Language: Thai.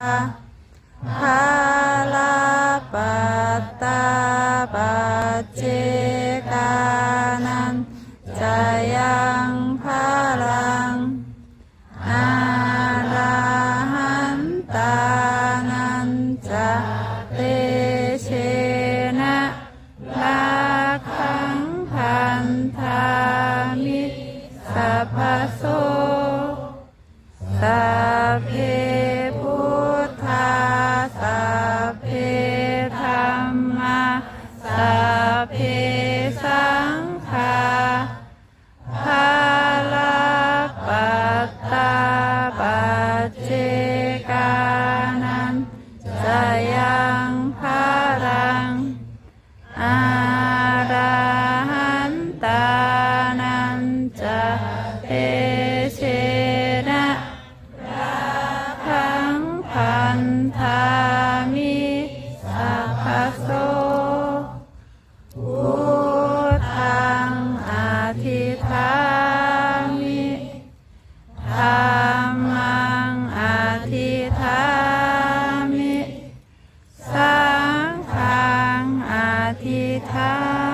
ภาลาปัตตาปัจเจกานันจะยังพาลังอาราหันตานันจะเตเชนะลาคังพันธามิสัพพโสส ปัจเจกานันจะยังพารังอาราหันตานันจะเตเชนะทังพันธามิสัพพโสพุทังอธิธามิธรร ธามิ สังฆังอธิธา